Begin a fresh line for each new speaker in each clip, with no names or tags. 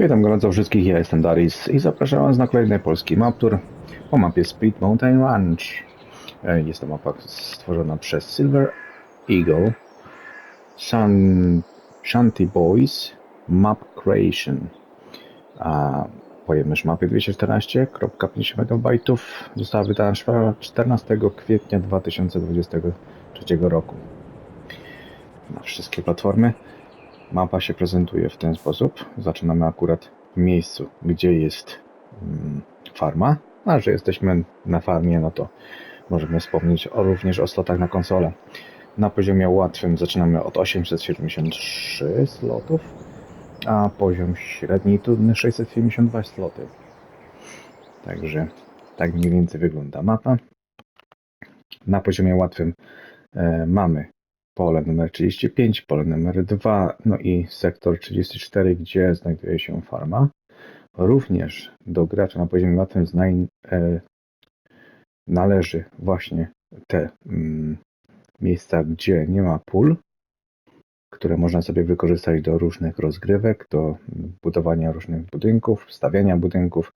Witam gorąco wszystkich, ja jestem Darius i zapraszam Was na kolejny polski map tour o mapie Split Mountain Ranch. E, Jest to mapa stworzona przez Silver Eagle, Shan, Shanty Boys Map Creation. A pojemność mapy 214.50 MB została wydana 14 kwietnia 2023 roku na wszystkie platformy. Mapa się prezentuje w ten sposób. Zaczynamy akurat w miejscu, gdzie jest mm, farma. A że jesteśmy na farmie, no to możemy wspomnieć o, również o slotach na konsolę. Na poziomie łatwym zaczynamy od 873 slotów, a poziom średni trudny 672 sloty. Także tak mniej więcej wygląda mapa. Na poziomie łatwym e, mamy pole numer 35, pole numer 2, no i sektor 34, gdzie znajduje się farma. Również do gracza na poziomie łatwym znaj, e, należy właśnie te mm, miejsca, gdzie nie ma pól, które można sobie wykorzystać do różnych rozgrywek, do budowania różnych budynków, stawiania budynków,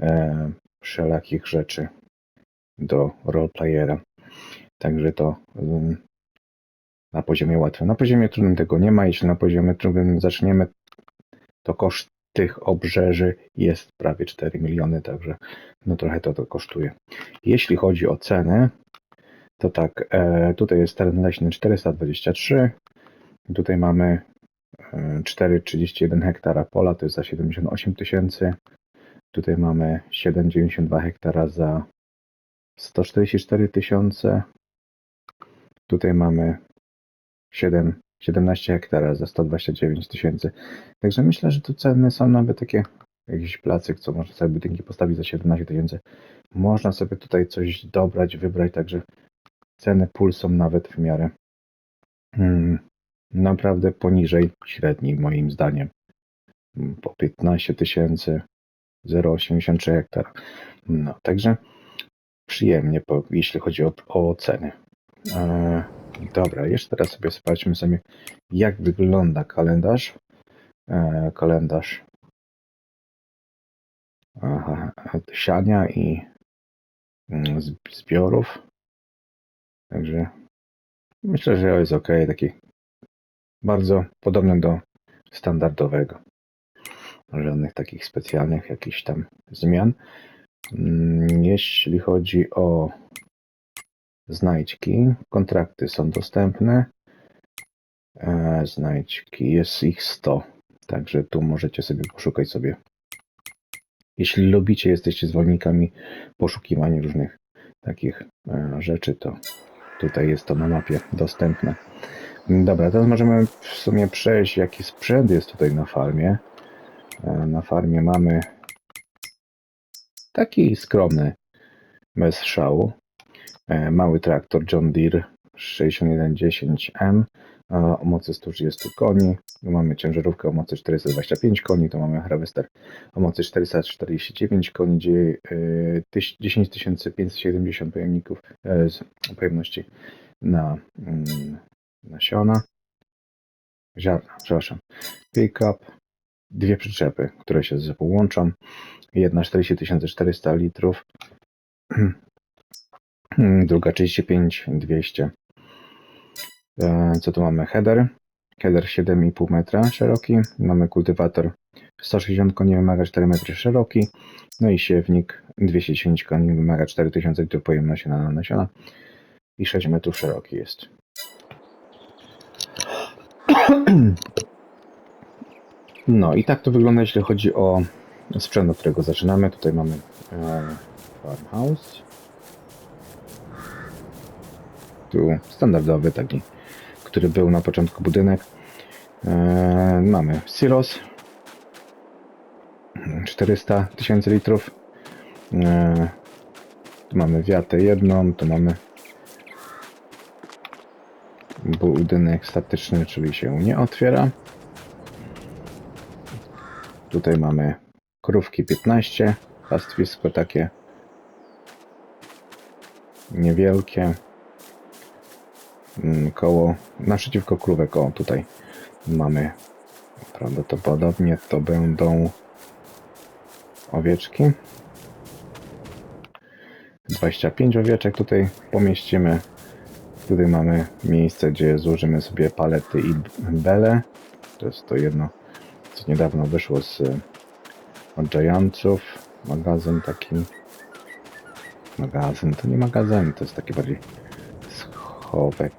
e, wszelakich rzeczy do roleplayera. Także to mm, na poziomie łatwym. Na poziomie trudnym tego nie ma. Jeśli na poziomie trudnym zaczniemy, to koszt tych obrzeży jest prawie 4 miliony, także no trochę to, to kosztuje. Jeśli chodzi o ceny, to tak, e, tutaj jest teren leśny 423, tutaj mamy e, 4,31 hektara pola, to jest za 78 tysięcy, tutaj mamy 7,92 hektara za 144 tysiące, tutaj mamy 7, 17 hektara za 129 tysięcy. Także myślę, że tu ceny są nawet takie jakiś placyk, co można sobie budynki postawić za 17 tysięcy. Można sobie tutaj coś dobrać, wybrać, także ceny pól są nawet w miarę hmm, naprawdę poniżej średniej moim zdaniem. Hmm, Po 15 tysięcy 0,83 hektara. No, także przyjemnie, jeśli chodzi o, o ceny. Eee, Dobra, jeszcze teraz sobie sprawdźmy sobie, jak wygląda kalendarz. E, kalendarz aha, siania i mm, zbiorów. Także myślę, że jest ok, taki bardzo podobny do standardowego. Żadnych takich specjalnych jakichś tam zmian. Mm, Jeśli chodzi o znajdźki. Kontrakty są dostępne. E, Znajdźki, jest ich 100. Także tu możecie sobie poszukać sobie. Jeśli lubicie, jesteście zwolennikami poszukiwania różnych takich e, rzeczy, to tutaj jest to na mapie dostępne. Dobra, teraz możemy w sumie przejść, jaki sprzęt jest tutaj na farmie. E, Na farmie mamy taki skromny, bez szału. E, mały traktor John Deere 6110M e, o mocy 130 koni. Tu mamy ciężarówkę o mocy 425 koni, tu mamy harvester o mocy 449 koni, gdzie e, tyś- 10570 pojemników z pojemności na mm, nasiona. Ziarna, przepraszam. Pickup, dwie przyczepy, które się ze sobą łączą. Jedna 40400 litrów, druga 35 200. E, Co tu mamy? Header. Header 7,5 metra szeroki. Mamy kultywator 160 koni, wymaga 4 metry szeroki. No i siewnik 210 koni, wymaga 4000 litrów pojemności na nasiona i 6 metrów szeroki jest. No i tak to wygląda, jeśli chodzi o sprzęt, od którego zaczynamy. Tutaj mamy e, farmhouse. Tu standardowy taki, który był na początku budynek. E, mamy silos 400 tysięcy litrów. E, tu mamy wiatę jedną, tu mamy budynek statyczny, czyli się nie otwiera. Tutaj mamy krówki 15, pastwisko takie niewielkie. Mm, Koło naprzeciwko krówek, o tutaj mamy Prawdopodobnie to będą owieczki. 25 owieczek tutaj pomieścimy. Tutaj mamy miejsce, gdzie złożymy sobie palety i bele. To jest to jedno, co niedawno wyszło z od. Magazyn taki. Magazyn to nie magazyn, to jest taki bardziej schowek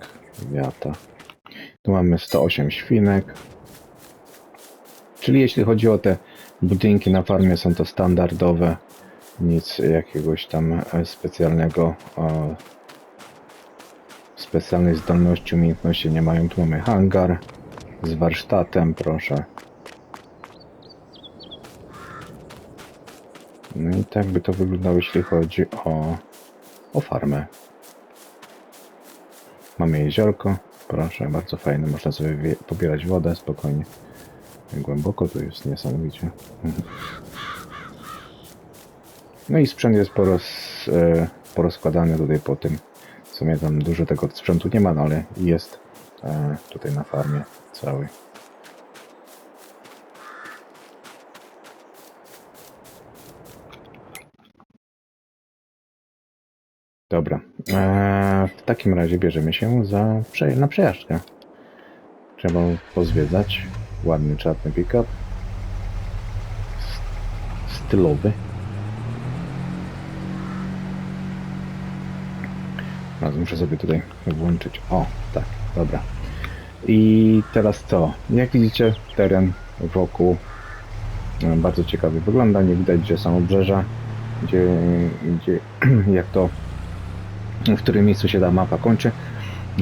wiata. Tu mamy 108 świnek. Czyli jeśli chodzi o te budynki na farmie, są to standardowe. Nic jakiegoś tam e, specjalnego, specjalnej zdolności, umiejętności nie mają. Tu mamy hangar z warsztatem, proszę. No i tak by to wyglądało, jeśli chodzi o, o farmę. Mamy jeziorko, proszę, bardzo fajne, można sobie pobierać wodę spokojnie. Głęboko tu jest niesamowicie. No i sprzęt jest poroz, e, porozkładany tutaj po tym. W sumie tam dużo tego sprzętu nie ma, no ale jest e, tutaj na farmie cały. Dobra. E, w takim razie bierzemy się za prze, na przejażdżkę. Trzeba pozwiedzać. Ładny czarny pick-up. Stylowy. Teraz muszę sobie tutaj włączyć. O, tak, dobra. I teraz co? Jak widzicie, teren wokół e, bardzo ciekawie wygląda. Nie widać, gdzie są obrzeża, gdzie, gdzie jak to, w którym miejscu się ta mapa kończy.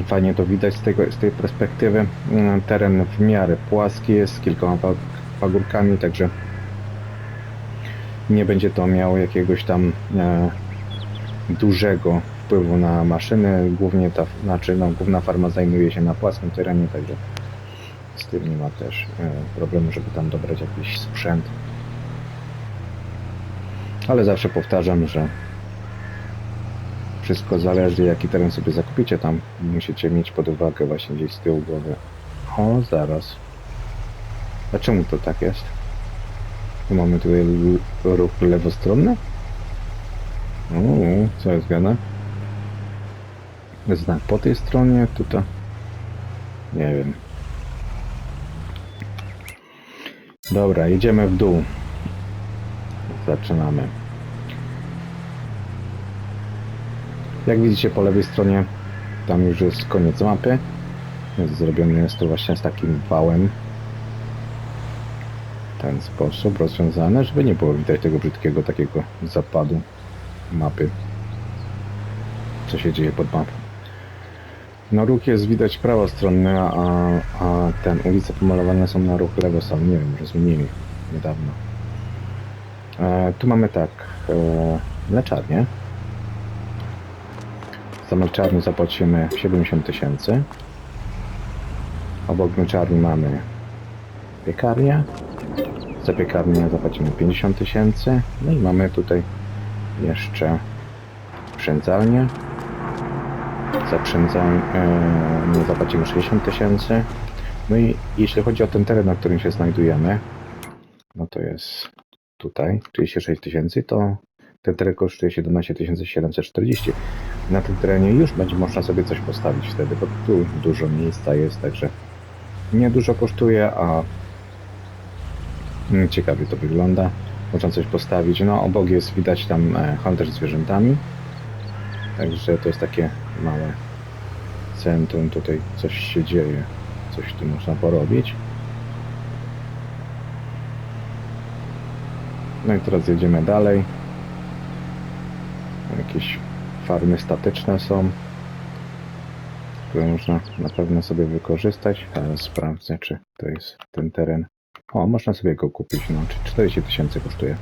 Fajnie to widać z, tego, z tej perspektywy. Mm, Teren w miarę płaski jest, z kilkoma pa- pagórkami, także nie będzie to miało jakiegoś tam e, dużego wpływu na maszyny. Głównie ta, znaczy no, główna farma zajmuje się na płaskim terenie, także z tym nie ma też e, problemu, żeby tam dobrać jakiś sprzęt. Ale zawsze powtarzam, że wszystko zależy jaki teren sobie zakupicie tam. Musicie mieć pod uwagę właśnie gdzieś z tyłu głowy. O, zaraz. A czemu to tak jest? Tu mamy tutaj ruch lewostronny? Uuu, co jest gana? Znak po tej stronie, tutaj. Nie wiem. Dobra, jedziemy w dół. Zaczynamy. Jak widzicie po lewej stronie, tam już jest koniec mapy. Jest zrobiony jest to właśnie z takim wałem. W ten sposób rozwiązane, żeby nie było widać tego brzydkiego takiego zapadu mapy. Co się dzieje pod mapą. No ruch jest widać prawostronny, a, a ten ulice pomalowane są na ruch lewostronny. Nie wiem, że zmienili niedawno. E, tu mamy tak, e, mleczarnię. Za mleczarnię zapłacimy 70 tysięcy. Obok mleczarni mamy piekarnię. Za piekarnię zapłacimy 50 tysięcy. No i mamy tutaj jeszcze przędzalnię. Za przędzalnię e, zapłacimy 60 tysięcy. No i jeśli chodzi o ten teren, na którym się znajdujemy, no to jest tutaj 36 tysięcy, to ten teren kosztuje 17 740. Na tym terenie już będzie można sobie coś postawić wtedy, bo tu dużo miejsca jest, także nie dużo kosztuje, a mm, ciekawie to wygląda. Można coś postawić. No, obok jest widać tam e, handel zwierzętami. Także to jest takie małe centrum. Tutaj coś się dzieje. Coś tu można porobić. No i teraz jedziemy dalej. Jakieś farmy statyczne są, które można na pewno sobie wykorzystać. Teraz sprawdzę, czy to jest ten teren. O, można sobie go kupić, no, czy 40 tysięcy kosztuje.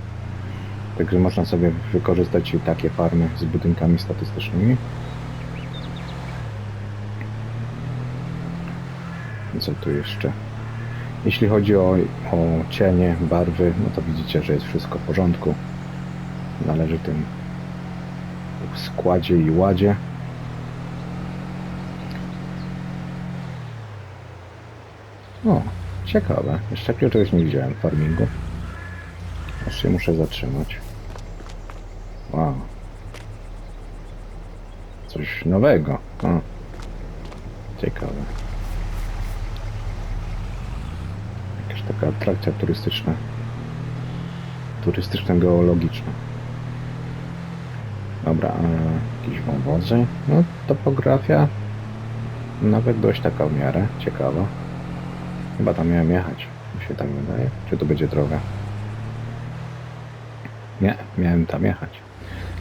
Także można sobie wykorzystać i takie farmy z budynkami statystycznymi. Co tu jeszcze? Jeśli chodzi o, o cienie, barwy, no to widzicie, że jest wszystko w porządku. Należy tym w składzie i ładzie. O, Ciekawe. Jeszcze takiego czegoś nie widziałem w farmingu. Aż się muszę zatrzymać. Wow. Coś nowego. O. Ciekawe. Jakaś taka atrakcja turystyczna. Turystyczno-geologiczna. Dobra, a jakieś wąwozy. No, topografia nawet dość taka w miarę ciekawa. Chyba tam miałem jechać, mi się tak wydaje. Czy to będzie droga? Nie, miałem tam jechać.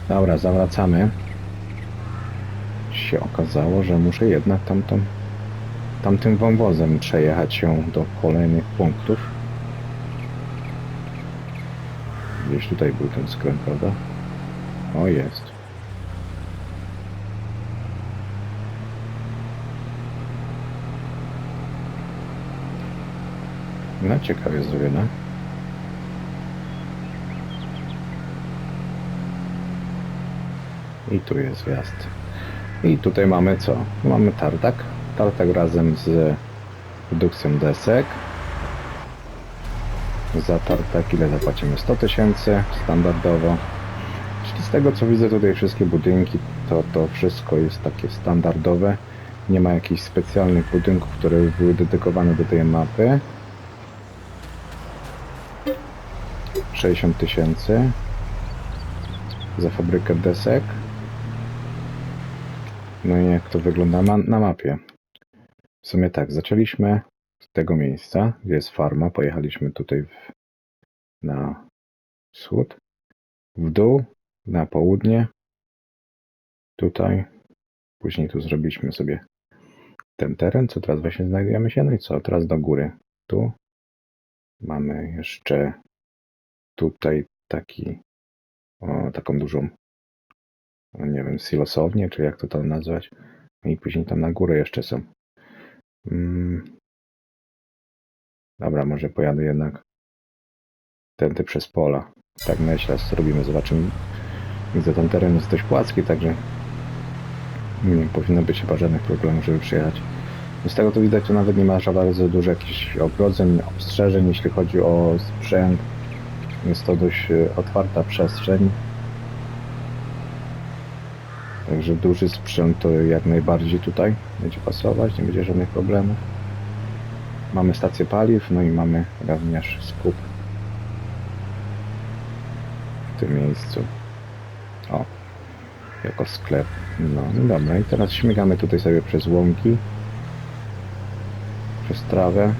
Dobra, zawracamy. Się okazało, że muszę jednak tamtą, tamtym wąwozem przejechać się do kolejnych punktów. Gdzieś tutaj był ten skręt, prawda? O, jest. No, ciekawie zrobione. I tu jest wjazd. I tutaj mamy co? Mamy tartak. Tartak razem z produkcją desek. Za tartak ile zapłacimy? 100 tysięcy standardowo. Czyli z tego co widzę tutaj wszystkie budynki, to to wszystko jest takie standardowe. Nie ma jakichś specjalnych budynków, które były dedykowane do tej mapy. 60 tysięcy za fabrykę desek. No i jak to wygląda na, na mapie? W sumie tak, zaczęliśmy z tego miejsca, gdzie jest farma. Pojechaliśmy tutaj w, na wschód, w dół, na południe, tutaj. Później tu zrobiliśmy sobie ten teren, co teraz właśnie znajdujemy się. No i co? Teraz do góry. Tu mamy jeszcze tutaj taki, o, taką dużą, nie wiem, silosownię, czy jak to tam nazwać. I później tam na górę jeszcze są. Mm. Dobra, może pojadę jednak tędy przez pola. Tak myślę, zrobimy, zobaczymy. Widzę, ten teren jest dość płacki, także nie powinno być chyba żadnych problemów, żeby przyjechać. Z tego co widać, to nawet nie ma bardzo dużo jakichś ogrodzeń, ostrzeżeń, jeśli chodzi o sprzęt. Jest to dość e, otwarta przestrzeń. Także duży sprzęt to jak najbardziej tutaj będzie pasować, nie będzie żadnych problemów. Mamy stację paliw, no i mamy również skup w tym miejscu. O, jako sklep. No, no dobra, i teraz śmigamy tutaj sobie przez łąki, przez trawę.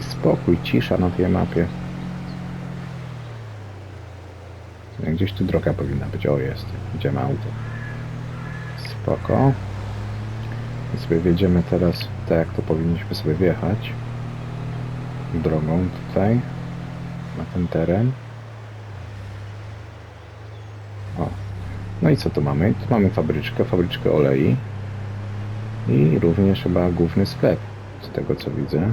Spokój, cisza na tej mapie. Gdzieś tu droga powinna być. O, jest. Idziemy auto. Spoko. I sobie wjedziemy teraz tak, jak to powinniśmy sobie wjechać. Drogą tutaj. Na ten teren. O. No i co tu mamy? Tu mamy fabryczkę, fabryczkę olei. I również chyba główny sklep. Z tego co widzę.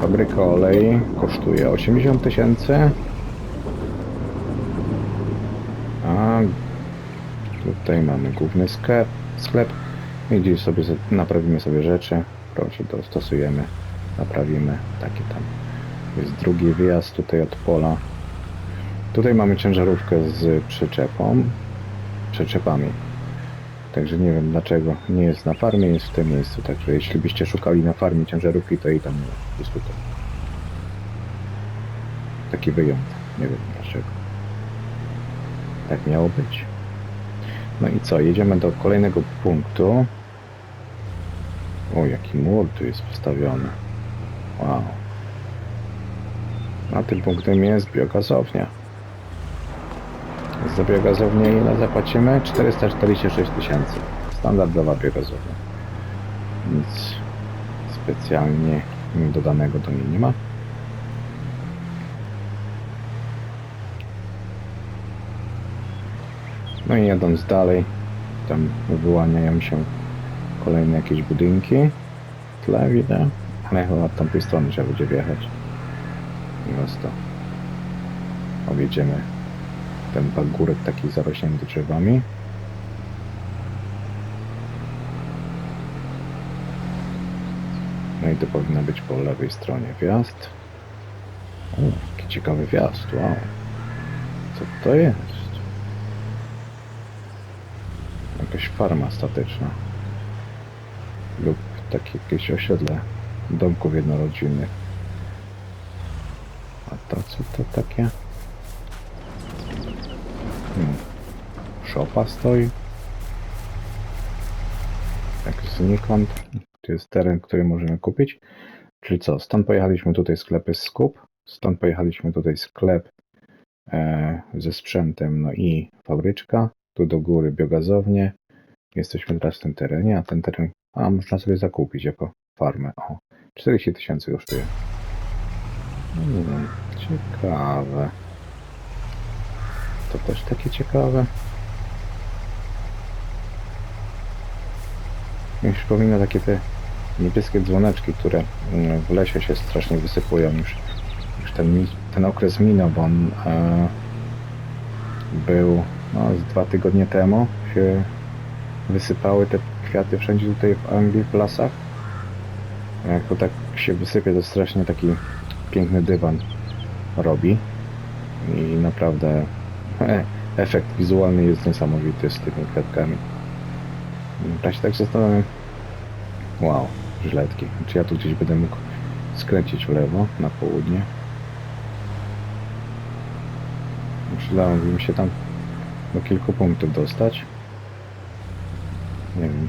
Fabryka olei kosztuje 80 tysięcy. A tutaj mamy główny sklep, sklep i gdzieś sobie naprawimy sobie rzeczy. Proszę, dostosujemy, naprawimy. Takie tam. Jest drugi wyjazd tutaj od pola. Tutaj mamy ciężarówkę z przyczepą, przyczepami. Także nie wiem dlaczego nie jest na farmie, jest w tym miejscu. Także jeśli byście szukali na farmie ciężarówki, to i tam nie. Jest tutaj. Taki wyjątek. Nie wiem dlaczego. Tak miało być. No i co? Jedziemy do kolejnego punktu. O, jaki mur tu jest postawiony. Wow. A tym punktem jest biogazownia. Za biogazownię ile zapłacimy? 446 tysięcy. Standardowa biogazownia. Nic specjalnie dodanego do niej nie ma. No i jadąc dalej, tam wyłaniają się kolejne jakieś budynki. W tle widzę, ale chyba od tamtej strony trzeba będzie wjechać. Prosto. Objedziemy ten pagórek taki zarośnięty drzewami. No i to powinno być po lewej stronie wjazd. O, jaki ciekawy wjazd, wow. Co to jest? Jakaś farma statyczna. Lub takie jakieś osiedle domków jednorodzinnych. A to co to takie? Szopa stoi. Jak znikąd. To jest teren, który możemy kupić. Czyli co? Stąd pojechaliśmy tutaj sklepy Skup. Stąd pojechaliśmy tutaj sklep e, ze sprzętem, no i fabryczka. Tu do góry biogazownie. Jesteśmy teraz w tym terenie, a ten teren a można sobie zakupić jako farmę. O, 40 tysięcy kosztuje. Hmm, ciekawe. To też takie ciekawe. Mi przypomina takie te niebieskie dzwoneczki, które mm, w lesie się strasznie wysypują już. Już ten, ten okres minął, bo on e, był no, z dwa tygodnie temu się wysypały te kwiaty wszędzie tutaj w Anglii, w lasach. Jak to tak się wysypie, to strasznie taki piękny dywan robi. I naprawdę efekt wizualny jest niesamowity z tymi kwiatkami. Ja się tak zastanawiam, wow, żyletki. Czy ja tu gdzieś będę mógł skręcić w lewo, na południe? Przydałoby mi się tam do kilku punktów dostać. Nie wiem.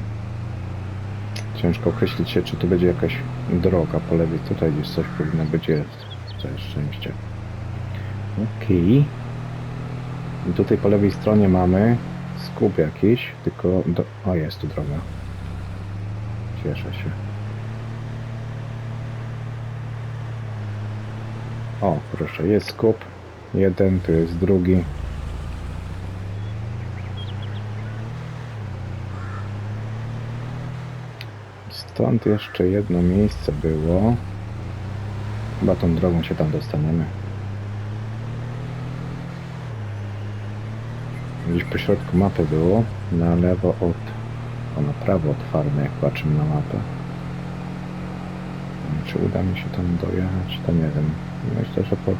Ciężko określić się, czy tu będzie jakaś droga po lewej. Tutaj gdzieś coś powinno być jest. Całe szczęście. Okej. I tutaj po lewej stronie mamy skup jakiś, tylko do... O, jest tu droga. Cieszę się. O, proszę, jest skup. Jeden, tu jest drugi. Stąd jeszcze jedno miejsce było. Chyba tą drogą się tam dostaniemy. Gdzieś po środku mapy było. Na lewo od... O, na prawo od farmy, jak patrzymy na mapę. Czy uda mi się tam dojechać? To nie wiem. Myślę, że po...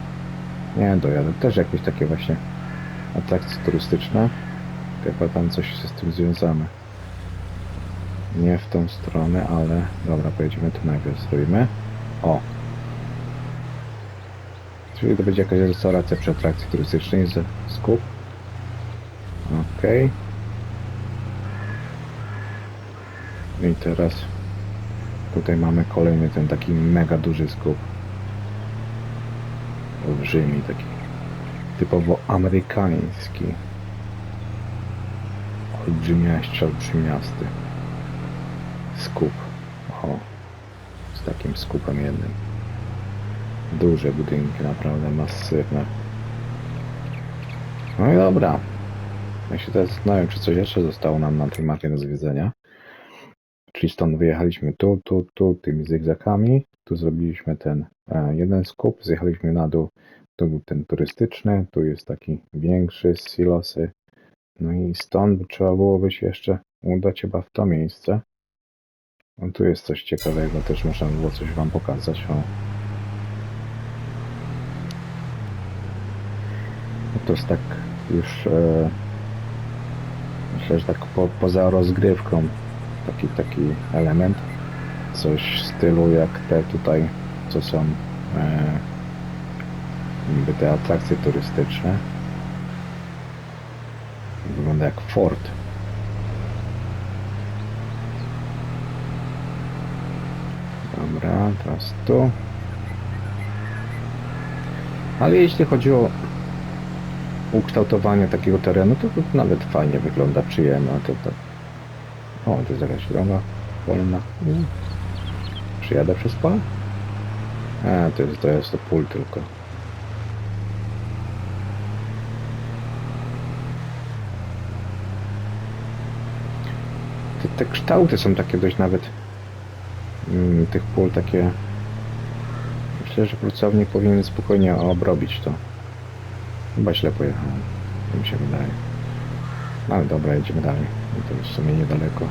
Nie, dojadę. Też jakieś takie właśnie atrakcje turystyczne. Chyba tam coś jest z tym związane. Nie w tą stronę, ale dobra, pojedziemy tu najpierw zrobimy. O! Czyli to będzie jakaś restauracja przy atrakcji turystycznej skup. Okej. I teraz tutaj mamy kolejny ten taki mega duży skup. Olbrzymi taki. Typowo amerykański. Olbrzymiaści, olbrzymiasty. Skup. O. Z takim skupem jednym. Duże budynki, naprawdę masywne. No i dobra. Ja się teraz zastanawiam, czy coś jeszcze zostało nam na tej mapie do zwiedzenia. Czyli stąd wyjechaliśmy tu, tu, tu, tymi zygzakami. Tu zrobiliśmy ten e, jeden skup, zjechaliśmy na dół. Tu był ten turystyczny, tu jest taki większy z silosy. No i stąd trzeba byłoby się jeszcze udać chyba w to miejsce. No tu jest coś ciekawego, też można było coś wam pokazać. O. No to jest tak już e, myślę, że tak po, poza rozgrywką taki taki element. Coś w stylu jak te tutaj, co są e, niby te atrakcje turystyczne. Wygląda jak fort. Dobra, teraz tu. Ale jeśli chodzi o ukształtowanie takiego terenu, to, to nawet fajnie wygląda, przyjemnie. To, to... O, to jest jakaś droga wolna. Mm. Przyjadę przez pole? A, to jest, to jest to pól tylko. Te, te kształty są takie dość nawet mm, tych pól takie myślę, że pracownik powinien spokojnie obrobić to. Chyba źle pojechałem, tak mi się wydaje. No ale dobra, jedziemy dalej. To jest w sumie niedaleko.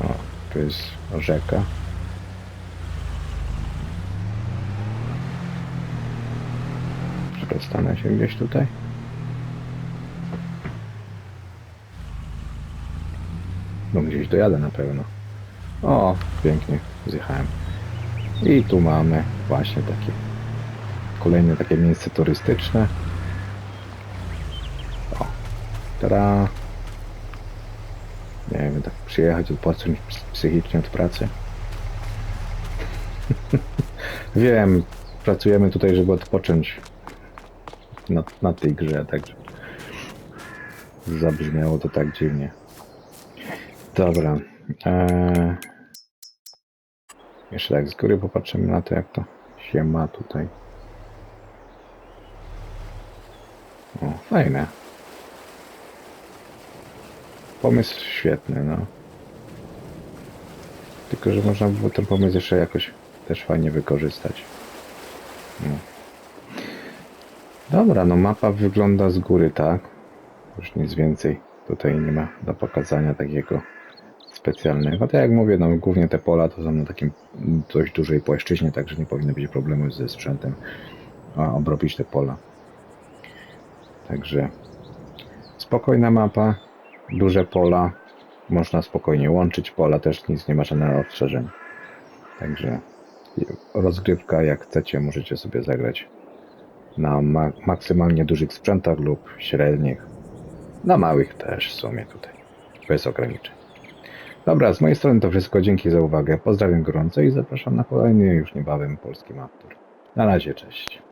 O, tu jest rzeka. Przestanę się gdzieś tutaj. No gdzieś dojadę na pewno. O, pięknie, zjechałem. I tu mamy właśnie taki kolejne takie miejsce turystyczne. O, teraz nie wiem, tak przyjechać, odpocząć ps- psychicznie od pracy. Wiem, pracujemy tutaj, żeby odpocząć na, na tej grze, także zabrzmiało to tak dziwnie. Dobra. Eee, jeszcze tak z góry popatrzymy na to, jak to się ma tutaj. Fajne. Pomysł świetny, no. Tylko, że można by ten pomysł jeszcze jakoś też fajnie wykorzystać. No. Dobra, no mapa wygląda z góry, tak? Już nic więcej tutaj nie ma do pokazania takiego specjalnego. Tak jak mówię, no głównie te pola to są na takim dość dużej płaszczyźnie, także nie powinno być problemu ze sprzętem a obrobić te pola. Także spokojna mapa, duże pola, można spokojnie łączyć pola, też nic nie ma żadnych ostrzeżeń. Także rozgrywka jak chcecie możecie sobie zagrać na ma maksymalnie dużych sprzętach lub średnich. Na małych też w sumie tutaj, bez ograniczeń. Dobra, z mojej strony to wszystko. Dzięki za uwagę. Pozdrawiam gorąco i zapraszam na kolejny już niebawem polski maptur. Na razie, cześć.